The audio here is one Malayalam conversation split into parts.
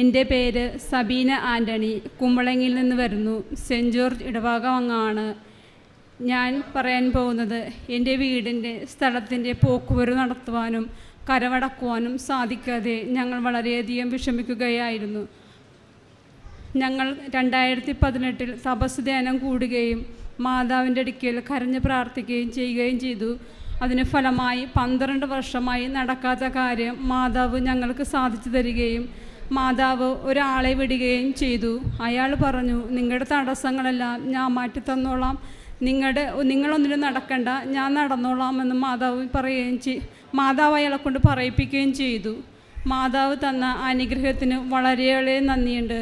എന്റെ പേര് സബീന ആന്റണി കുമ്പളങ്ങിൽ നിന്ന് വരുന്നു. സെന്റ് ജോർജ് ഇടവകമങ്ങാണ് ഞാൻ പറയാൻ പോകുന്നത് എന്റെ വീടിന്റെ സ്ഥലത്തിന്റെ പോക്കുവരവ് നടത്തുവാനും കരവടക്കുവാനും സാധിക്കാതെ ഞങ്ങൾ വളരെയധികം വിഷമിക്കുകയായിരുന്നു. ഞങ്ങൾ രണ്ടായിരത്തി പതിനെട്ടിൽ തപസ് ധ്യാനം കൂടുകയും മാതാവിന്റെ അടുക്കൽ കരഞ്ഞ് പ്രാർത്ഥിക്കുകയും ചെയ്യുകയും ചെയ്തു. അതിന് ഫലമായി പന്ത്രണ്ട് വർഷമായി നടക്കാത്ത കാര്യം മാതാവ് ഞങ്ങൾക്ക് സാധിച്ചു തരികയും മാതാവ് ഒരാളെ വിടുകയും ചെയ്തു. അയാൾ പറഞ്ഞു നിങ്ങളുടെ തടസ്സങ്ങളെല്ലാം ഞാൻ മാറ്റി തന്നോളാം നിങ്ങളുടെ നിങ്ങളൊന്നിനും നടക്കണ്ട. ഞാൻ നടന്നോളാമെന്ന് മാതാവ് പറയുകയും ചെയ് മാതാവ് അയാളെ കൊണ്ട് പറയിപ്പിക്കുകയും ചെയ്തു. മാതാവ് തന്ന അനുഗ്രഹത്തിന് വളരെയേറെ നന്ദിയുണ്ട്.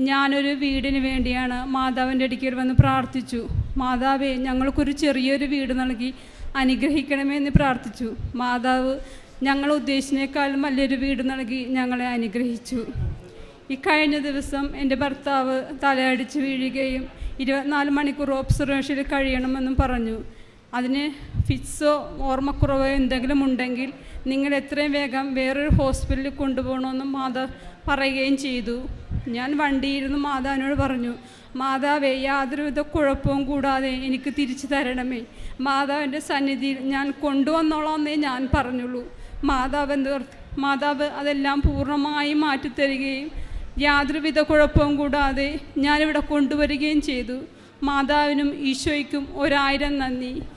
ഞാനൊരു വീടിന് വേണ്ടിയാണ് മാതാവിന്റെ അടുക്കൽ വന്ന് പ്രാർത്ഥിച്ചു. മാതാവേ ഞങ്ങൾക്കൊരു ചെറിയൊരു വീട് നൽകി അനുഗ്രഹിക്കണമേ എന്ന് പ്രാർത്ഥിച്ചു. മാതാവ് ഞങ്ങൾ ഉദ്ദേശിച്ചതിനേക്കാളും വലിയൊരു വീട് നൽകി ഞങ്ങളെ അനുഗ്രഹിച്ചു. ഈ ദിവസം എന്റെ ഭർത്താവ് തലയടിച്ച് വീഴുകയും ഇരുപത്തിനാല് മണിക്കൂർ ഒബ്സർവേഷനിൽ കഴിയണമെന്നും പറഞ്ഞു. അതിന് ഫിറ്റ്സോ ഓർമ്മക്കുറവോ എന്തെങ്കിലും ഉണ്ടെങ്കിൽ നിങ്ങൾ എത്രയും വേഗം വേറൊരു ഹോസ്പിറ്റലിൽ കൊണ്ടുപോകണമെന്നും മാതാ പറയുകയും ചെയ്തു. ഞാൻ വണ്ടിയിരുന്ന് മാതാവിനോട് പറഞ്ഞു മാതാവേ യാതൊരുവിധ കുഴപ്പവും കൂടാതെ എനിക്ക് തിരിച്ചു തരണമേ. മാതാവിന്റെ സന്നിധിയിൽ ഞാൻ കൊണ്ടുവന്നോളാം കൊണ്ടുവന്നോളാമെന്നേ ഞാൻ പറഞ്ഞുള്ളൂ. മാതാവ് എന്ത് മാതാവ് അതെല്ലാം പൂർണമായും മാറ്റിത്തരികയും യാതൊരുവിധ കുഴപ്പവും കൂടാതെ ഞാനിവിടെ കൊണ്ടുവരികയും ചെയ്തു. മാതാവിനും ഈശോയ്ക്കും ഒരായിരം നന്ദി.